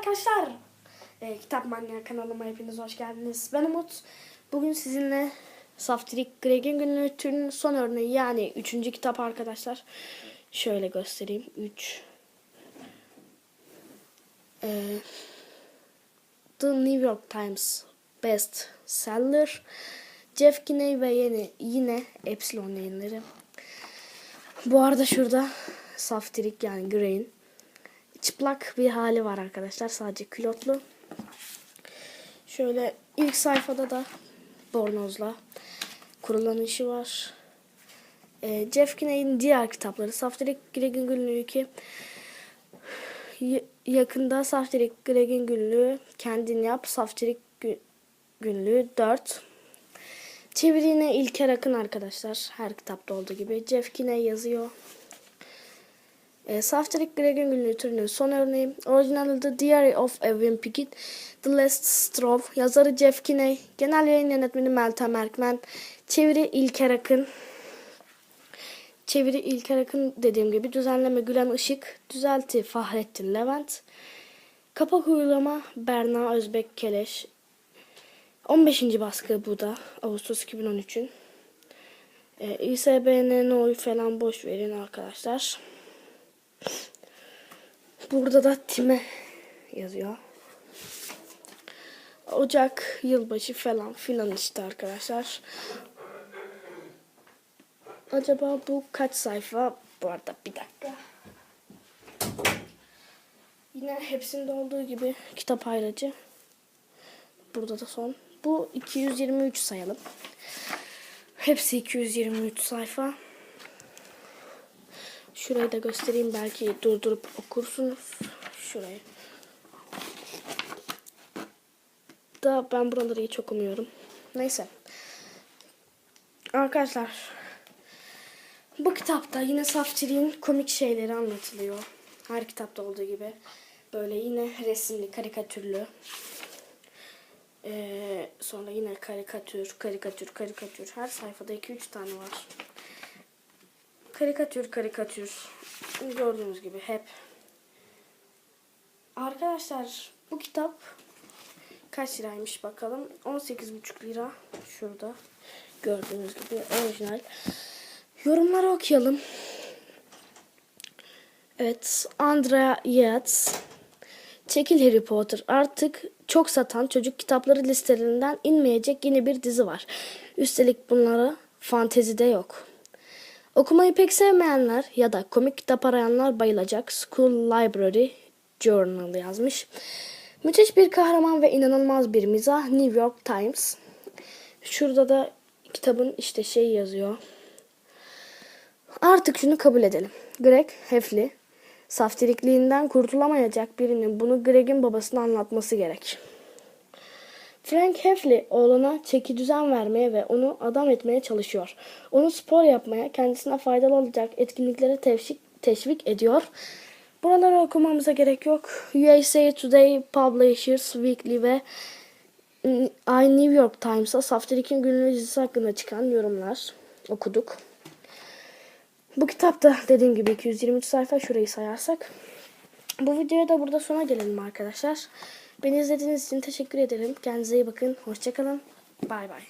arkadaşlar. Ee, Kitap Manyak kanalıma hepiniz hoş geldiniz. Ben Umut. Bugün sizinle Saftirik Greg'in günlüğü türünün son örneği yani üçüncü kitap arkadaşlar. Şöyle göstereyim. 3 Ee, The New York Times Best Seller Jeff Kinney ve yeni yine Epsilon yayınları. Bu arada şurada Saftirik yani Grey'in çıplak bir hali var arkadaşlar. Sadece külotlu. Şöyle ilk sayfada da bornozla kurulanışı var. Ee, Jeff Kinney'in diğer kitapları Saftirik Greg'in Günlüğü 2 Y- yakında Saftirik Greg'in Günlüğü Kendin Yap Saftirik Gü- Günlüğü 4 Çeviri yine İlker Akın arkadaşlar. Her kitapta olduğu gibi. Jeff Kinney yazıyor. E, Saftirik Greg'in günlüğü türünün son örneği. Orijinal The Diary of a Wimpy Kid. The Last Straw. Yazarı Jeff Kinney. Genel yayın yönetmeni Meltem Erkmen. Çeviri İlker Akın. Çeviri İlker Akın dediğim gibi. Düzenleme Gülen Işık. Düzelti Fahrettin Levent. Kapak uygulama Berna Özbek Keleş. 15. baskı bu da. Ağustos 2013'ün. E, İSBN'nin oy falan boş verin arkadaşlar. Burada da time yazıyor. Ocak, yılbaşı falan filan işte arkadaşlar. Acaba bu kaç sayfa? Bu arada bir dakika. Yine hepsinde olduğu gibi kitap ayrıcı. Burada da son. Bu 223 sayalım. Hepsi 223 sayfa. Şurayı da göstereyim belki durdurup okursunuz. Şurayı. Da ben buraları hiç okumuyorum. Neyse. Arkadaşlar. Bu kitapta yine Saftirik'in komik şeyleri anlatılıyor. Her kitapta olduğu gibi. Böyle yine resimli, karikatürlü. Ee, sonra yine karikatür, karikatür, karikatür. Her sayfada 2-3 tane var. Karikatür, karikatür. Gördüğünüz gibi hep. Arkadaşlar bu kitap kaç liraymış bakalım. 18,5 lira. Şurada. Gördüğünüz gibi orijinal. Yorumları okuyalım. Evet. Andrea Yates. Çekil Harry Potter. Artık çok satan çocuk kitapları listelerinden inmeyecek yeni bir dizi var. Üstelik bunlara fantezide yok. Okumayı pek sevmeyenler ya da komik kitap arayanlar bayılacak. School Library Journal yazmış. Müthiş bir kahraman ve inanılmaz bir mizah New York Times. Şurada da kitabın işte şey yazıyor. Artık şunu kabul edelim. Greg Heffley saftirikliğinden kurtulamayacak birinin bunu Greg'in babasına anlatması gerek. Frank Heffley oğluna çeki düzen vermeye ve onu adam etmeye çalışıyor. Onu spor yapmaya, kendisine faydalı olacak etkinliklere teşvik, teşvik ediyor. Buraları okumamıza gerek yok. USA Today, Publishers Weekly ve I New York Times'a Saftirik'in günlüğü dizisi hakkında çıkan yorumlar okuduk. Bu kitapta dediğim gibi 223 sayfa şurayı sayarsak. Bu videoya da burada sona gelelim arkadaşlar. Beni izlediğiniz için teşekkür ederim. Kendinize iyi bakın. Hoşçakalın. Bay bay.